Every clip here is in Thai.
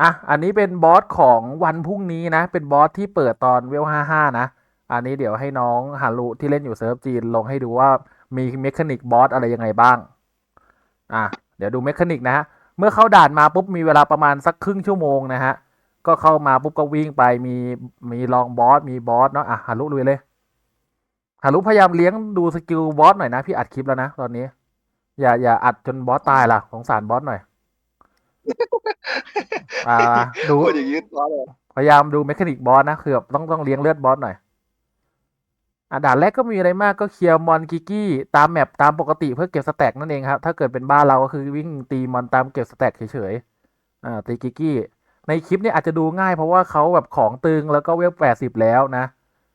อะ อันนี้เป็นบอสของวันพรุ่งนี้นะ เป็นบอสที่เปิดตอนเวลห้าห้านะ อันนี้เดี๋ยวให้น้องฮารุที่เล่นอยู่เซิร์ฟจีนลงให้ดูว่ามีเมคานิกบอสอะไรยังไงบ้าง อะ เดี๋ยวดูเมคานิกนะฮะ เมื่อเข้าด่านมาปุ๊บมีเวลาประมาณสักครึ่งชั่วโมงนะฮะ ก็เข้ามาปุ๊บก็วิ่งไปมีมีลองบอสมีบอสเนาะ อะฮารุลุยเลยฮารุพยายามเลี้ยงดูสกิลบอสหน่อยนะพี่อัดคลิปแล้วนะตอนนี้ อย่าอย่าอัดจนบอสตายล่ะสงสารบอสหน่อย อ่า ดู พูดอย่างนี้ร้อนเลยพยายามดูเมคานิกบอสนะคือแบบต้องต้องเลี้ยงเลือดบอสหน่อยอะด่านแรกก็มีอะไรมากก็เคลียร์มอนกิกกี้ตามแมปตามปกติเพื่อเก็บสแต็กนั่นเองครับ ถ้าเกิดเป็นบ้านเราก็คือวิ่งตีมอนตามเก็บสแต็กเฉยๆอ่าตีกิกกี้ ในคลิปเนี่ยอาจจะดูง่ายเพราะว่าเขาแบบของตึงแล้วก็เวลแปดสิบแล้วนะ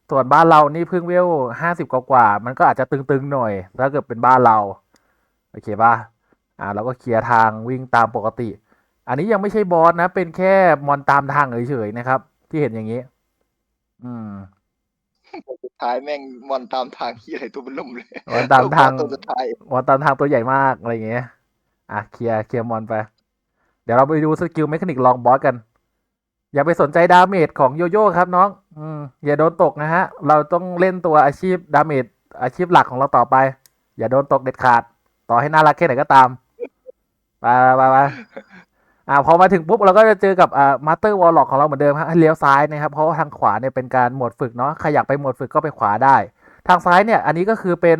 ส่วนบ้านเรานี่เพิ่งเวลห้าสิบกว่าๆมันก็อาจจะตึงๆหน่อย ถ้าเกิดเป็นบ้านเรา โอเคป่ะอ่าเราก็เคลียร์ทางวิ่งตามปกติ อันนี้ยังไม่ใช่บอสนะ เป็นแค่มอนตามทางเฉยๆนะครับ ที่เห็นอย่างนี้ อืมสุดท้ายแม่งมอนตามทางที่อะไรตัวเป็นลุ่มเลยมอนตามทางตัวสุดท้ายมอนตามทางตัวใหญ่มากอะไรอย่างเงี้ย อะเคลียร์เคลียร์มอนไป เดี๋ยวเราไปดูสกิลเมคานิกลองบอสกัน อย่าไปสนใจดาเมจของโยโย่ครับน้อง อืมอย่าโดนตกนะฮะ เราต้องเล่นตัวอาชีพดาเมจอาชีพหลักของเราต่อไป อย่าโดนตกเด็ดขาด ต่อให้น่ารักแค่ไหนก็ตามไปไปไปไป อ่าพอมาถึงปุ๊บเราก็จะเจอกับอ่ามาสเตอร์วอลล็อกของเราเหมือนเดิมฮะให้เลี้ยวซ้ายนะครับเพราะว่าทางขวาเนี่ยเป็นการโหมดฝึกเนาะใครอยากไปโหมดฝึกก็ไปขวาได้ ทางซ้ายเนี่ยอันนี้ก็คือเป็น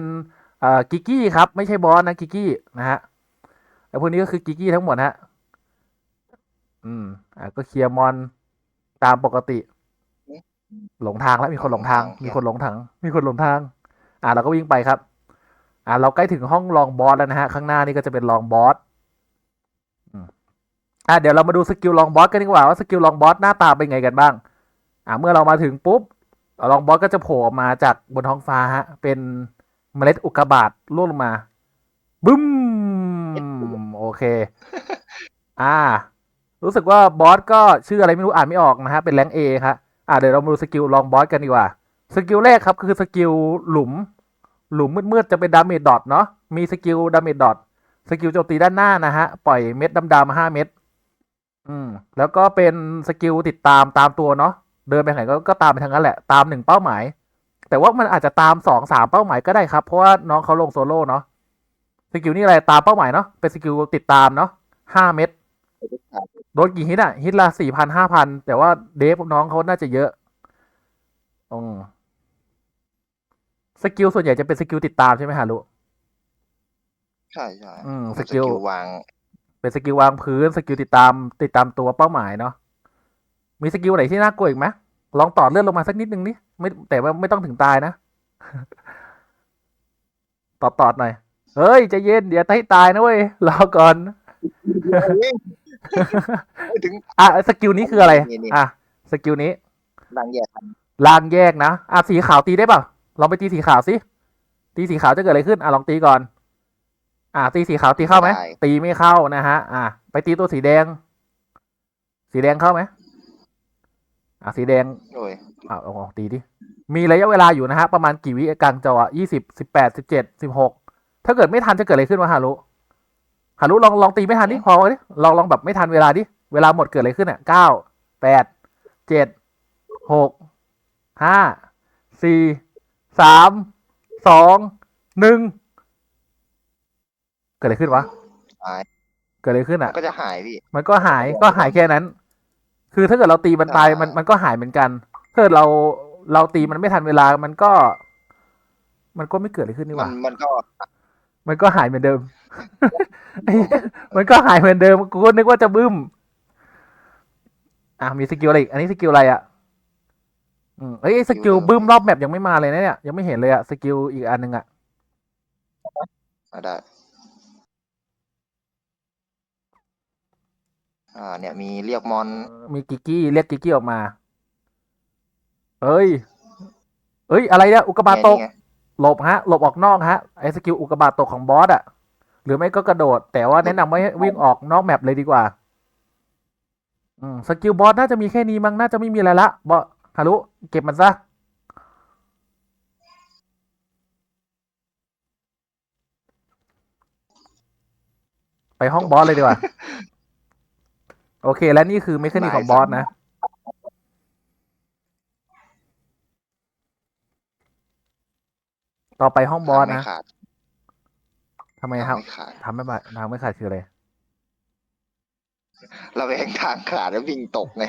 เอ่อกิกกี้ครับไม่ใช่บอสนะกิกกี้นะฮะแล้วพวกนี้ก็คือกิกกี้ทั้งหมดฮะอืมอ่าก็เคลียร์มอนตามปกติ หลงทางแล้วมีคนหลงทาง มีคนหลงทาง มีคนหลงทาง อ่าเราก็วิ่งไปครับ อ่าเราใกล้ถึงห้องลองบอสแล้วนะฮะข้างหน้านี่ก็จะเป็นลองบอสอืม อ่าเดี๋ยวเรามาดูสกิลลองบอสกันดีกว่าว่าสกิลลองบอสหน้าตาเป็นไงกันบ้าง อ่าเมื่อเรามาถึงปุ๊บลองบอสก็จะโผล่ออกมาจากบนท้องฟ้าฮะ เป็นเมล็ดอุกกาบาตร่วงลงมาบึ้มโอเค อ่า รู้สึกว่าบอสก็ชื่ออะไรไม่รู้อ่านไม่ออกนะฮะเป็นแรงเอครับอ่าเดี๋ยวเรามาดูสกิลลองบอสกันดีกว่าสกิลแรกครับคือสกิลหลุม หลุมมืดๆจะเป็นดาเมจดอทเนาะมีสกิลดาเมจดอทสกิลโจมตีด้านหน้านะฮะ ปล่อยเม็ดดำๆมาห้าเม็ด อืม แล้วก็เป็นสกิลติดตามตามตัวเนาะเดินไปไหนก็ก็ตามไปทางนั้นแหละตามหนึ่งเป้าหมาย แต่ว่ามันอาจจะตามสองสามเป้าหมายก็ได้ครับเพราะว่าน้องเขาลงโซโล่เนาะสกิลนี่อะไรตามเป้าหมายเนาะเป็นสกิลติดตามเนาะห้าเม็ดโดนกี่ฮิตอะฮิตละสี่พันห้าพันแต่ว่าเดฟน้องเขาน่าจะเยอะอืมสกิลส่วนใหญ่จะเป็นสกิลติดตามใช่ไหมฮารุใช่ใช่อืมมันสกิลวาง เป็นสกิลวางพื้นสกิลติดตามติดตามตัวเป้าหมายเนาะมีสกิลไหนที่น่ากลัวอีกไหมลองต่อเลื่อนลงมาสักนิดนึงนี่ไม่แต่ว่าไม่ต้องถึงตายนะตอดตอดหน่อยเฮ้ยใจเย็นเดี๋ยวให้ตายนะเว้ยรอก่อนไม่ถึงอะสกิลนี้คืออะไรนี่นี่อะสกิลนี้ดังแยกกันลางแยกนะอะสีขาวตีได้เปล่าลองไปตีสีขาวสิตีสีขาวจะเกิดอะไรขึ้นอะลองตีก่อน อะตีสีขาวตีเข้าไหมตีไม่เข้านะฮะ อะไปตีตัวสีแดง สีแดงเข้าไหมอะสีแดง โอ้ยอะเอาเอาตีดิ มีระยะเวลาอยู่นะฮะ ประมาณกี่วิกลางจอยี่สิบสิบแปดสิบเจ็ดสิบหกถ้าเกิดไม่ทันจะเกิดอะไรขึ้นวะฮารุฮารุลองลองตีไม่ทันดิพอดิลองลองแบบไม่ทันเวลาดิ เวลาหมดเกิดอะไรขึ้นอะเก้าแปดเจ็ดหกห้าสี่สามสองหนึ่ง เกิดอะไรขึ้นวะ หายเกิดอะไรขึ้นมัอะ นก็จะหายพี่ มันก็หายก็หายแค่นั้น คือถ้าเกิดเราตีมันตายอ่ามั มันมันก็หายเหมือนกันถ้าเกิดเราเราตีมันไม่ทันเวลา มันก็ มันก็ไม่เกิดอะไรขึ้นนี่หมัว่านมันก็มันก็หายเหมือนเดิม ไอ้เหี้ยมันก็หายเหมือนเดิมกูก็นึกว่าจะบึ้ม อะมีสกิลอะไรอีกอันนี้สกิลอะไรอะอืมเอ้ยสกิลบึ้มรอบแมปยังไม่มาเลยนะเนี่ยยังไม่เห็นเลยอะสกิลอีกอันหนึ่งอะ อะได้ อ่า เนี่ยมีเรียกมอน มีกิกกี้เรียกกิกกี้ออกมา เอ้ย เอ้ย อะไรเนี่ยอุกกาบาตตกไง หลบฮะ หลบออกนอกฮะ ไอ้สกิลอุกกาบาตตกของบอสอะหรือไม่ก็กระโดด แต่ว่าแนะนำว่าให้วิ่งออกนอกแมปเลยดีกว่า อืม สกิลบอสน่าจะมีแค่นี้มั้ง น่าจะไม่มีอะไรละ บอสฮารุ เก็บมันซะ ไปห้องบอสเลยดีกว่า โอเค และนี่คือเมคานิกของบอสนะ ต่อไปห้องบอสไม่นะขาดทำไมครับไม่ขาดทำไม่บาทางไม่ขาดคืออะไรเราแวงทางขาดแล้ววิ่งตกไง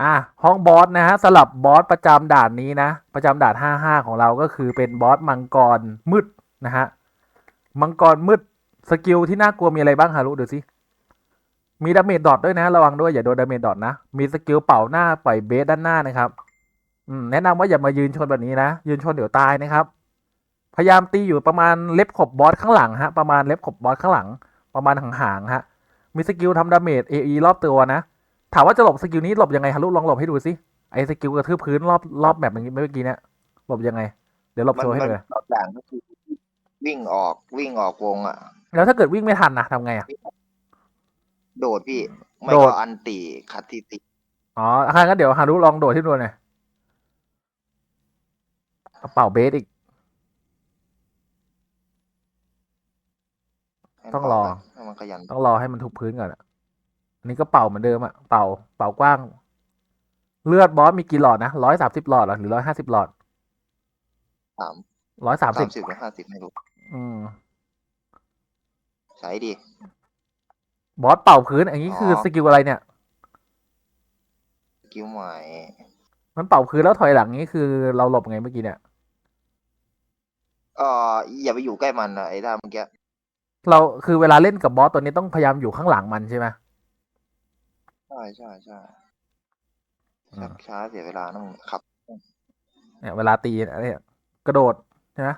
อะห้องบอสนะฮะสลับบอสประจำด่านนี้นะ ประจำด่านห้าห้าของเราก็คือเป็นบอสมังกรมืดนะฮะมังกรมืดสกิลที่น่ากลัวมีอะไรบ้างฮารุดูสิ มีดาเมจดอทด้วยนะ ระวังด้วยอย่าโดนดาเมจดอทนะ มีสกิลเป่าหน้าปล่อยเบสด้านหน้านะครับอืมแนะนำว่าอย่ามายืนชนแบบนี้นะ ยืนชนเดี๋ยวตายนะครับ พยายามตีอยู่ประมาณเล็บขบบอสข้างหลังฮะ ประมาณเล็บขบบอสข้างหลัง ประมาณห่างๆฮะ มีสกิลทำดาเมจเอรอบตัวนะ ถามว่าจะหลบสกิลนี้หลบยังไงฮะลูกลองหลบให้ดูสิ ไอ้สกิลกระทืบพื้นรอบรอบแบบอย่างนี้เมื่อกี้เนี่ยหลบยังไง เดี๋ยวหลบมันโชว์ให้มันเลยรอบด่างก็คือวิ่งออกวิ่งออกวงอะ แล้วถ้าเกิดวิ่งไม่ทันนะทำไงอะ โดดพี่ ไม่โดดก็อันตีคัดทีติอ๋อถ้างั้นเดี๋ยวฮารุลองโดดที่ดูหน่อยกระเป๋าเบสอีกให้ต้องรอ ให้มันขยันต้องรอให้มันทุบพื้นก่อนอะอันนี้ก็เป่าเหมือนเดิมอะเป่า เป่ากว้าง เลือดบอสมีกี่หลอดนะร้อยสามสิบหลอดเหรอหรือร้อยห้าสิบหลอดสามร้อยสามสิสาบมสิบหรือห้าสิบไม่รู้อืม ใช้ดี บอสเป่าพื้น อันนี้คือออ สกิลอะไรเนี่ยกิ้วใหม่มันเป่าพื้นแล้วถอยหลังนี้คือเราหลบไงเมื่อกี้เนี่ย เอ่ออย่าไปอยู่ใกล้มันนะไอ้ท่าเมื่อกี้เราคือเวลาเล่นกับบอสตัวนี้ต้องพยายามอยู่ข้างหลังมันใช่ไหม ใช่ใช่ใช่อืม ชักช้าเสียเวลาต้องขับเนี่ยเวลาตีเนี่ยกระโดดใช่ไหม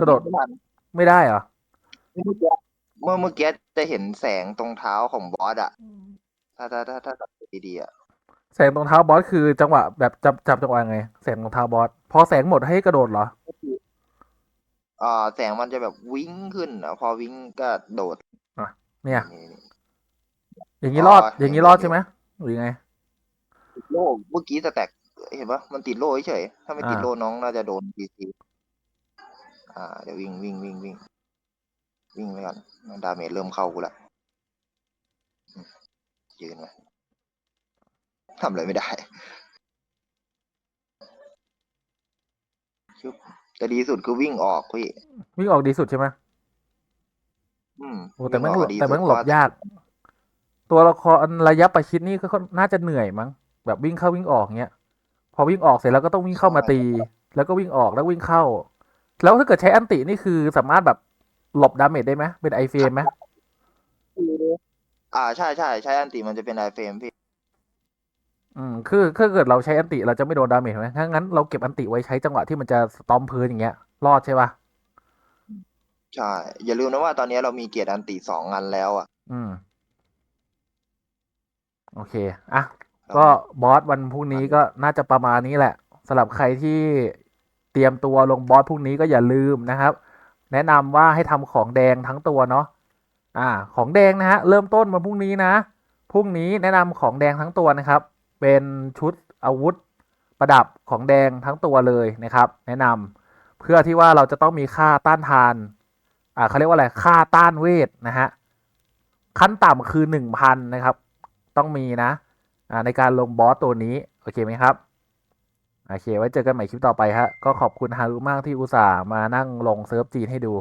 กระโดด ไม่ทันไม่ได้เหรอ เมื่อกี้ เมื่อเมื่อกี้จะเห็นแสงตรงเท้าของบอสอะถ้าถ้าถ้าถ้าสังเกตดีๆอะแสงตรงเท้าบอสคือจังหวะแบบจับจับจังหวะไง แสงตรงเท้าบอสพอแสงหมดให้กระโดดเหรอเอ่อแสงมันจะแบบวิ่งขึ้นอะพอวิ่งก็โดด เนี่ยนี่นี่อย่างนี้รอด อ๋ออย่างนี้เห็นรอดอยู่ใช่ไหมหรือยังไง ติดโล่เมื่อกี้สแต็กเห็นปะมันติดโล่เฉยๆถ้าไม่ติดอ่า โล่น้องน่าจะโดนดีซีอ่าเดี๋ยววิ่งวิ่งวิ่งวิ่ง วิ่งไปก่อนดาเมจเริ่มเข้ากูละอืมยืนไว้ทำอะไรไม่ได้ชุบแต่ดีสุดคือวิ่งออกพี่วิ่งออกดีสุดใช่ไหมอืมโอ้แต่แม่งวิ่หลอบอกดีแต่สุดแม่งหลบเพระว่ยาก ตัวละครระยะประชิดนี่ก็ค่อนน่าจะเหนื่อยมั้งแบบวิ่งเข้าวิ่งออกเงี้ย พอวิ่งออกเสร็จแล้วก็ต้องวิ่งเข้ามาตี แล้วก็วิ่งออกแล้ววิ่งเข้า แล้วถ้าเกิดใช้อันตินี่คือสามารถแบบ หลบดาเมจได้ไหมเป็นไอเฟรมไหมอ่าใช่ใช่ใช้อันติมันจะเป็นไอเฟรมพี่ อืมคือถ้าเกิดเราใช้อันติเราจะไม่โดนดาเมจไหมถ้างั้นเราเก็บอันติไว้ใช้จังหวะที่มันจะสตอมพื้นอย่างเงี้ย รอดใช่ปะใช่ อย่าลืมนะว่าตอนนี้เรามีเกียรติอันติสองอันแล้วอะ อืม โอเค อะ ก็บอสวันพรุ่งนี้ก็น่าจะประมาณนี้แหละสำหรับใครที่เตรียมตัวลงบอสพรุ่งนี้ก็อย่าลืมนะครับ แนะนำว่าให้ทำของแดงทั้งตัวเนาะอ่าของแดงนะฮะเริ่มต้นวันพรุ่งนี้นะพรุ่งนี้แนะนำของแดงทั้งตัวนะครับ เป็นชุดอาวุธประดับของแดงทั้งตัวเลยนะครับ แนะนำเพื่อที่ว่าเราจะต้องมีค่าต้านทานอ่าเขาเรียกว่าอะไรค่าต้านเวทนะฮะขั้นต่ำคือหนึ่งพันนะครับ ต้องมีนะอ่าในการลงบอสตัวนี้ โอเคไหมครับ โอเค ไว้เจอกันใหม่คลิปต่อไปฮะ ก็ขอบคุณฮารุมากที่อุตส่าห์มานั่งลงเซิร์ฟจีนให้ดู